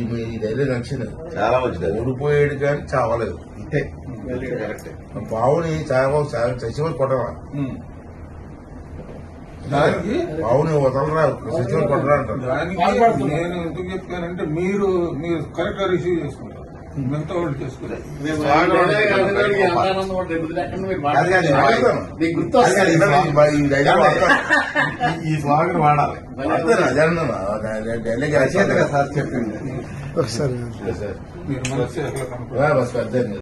ఈ ధైర్యం నచ్చింది. చాలా మంచిది. ఓడిపోయాడు కానీ చావలేదు. ఇంతే కరెక్టే. బావుని చావ చచ్చిపోయి దానికి బావుని వదలరా చచ్చిపోయి కొట్టరా అంటారు. దానికి నేను ఎందుకు చెప్పానంటే మీరు మీరు కరెక్ట్గా రిసీవ్ చేసుకుంటారు. మిగతా వాళ్ళు ఇలా ఈ స్వాగతం వాడాలి. అదే సార్ చెప్పింది. ఒకసారి.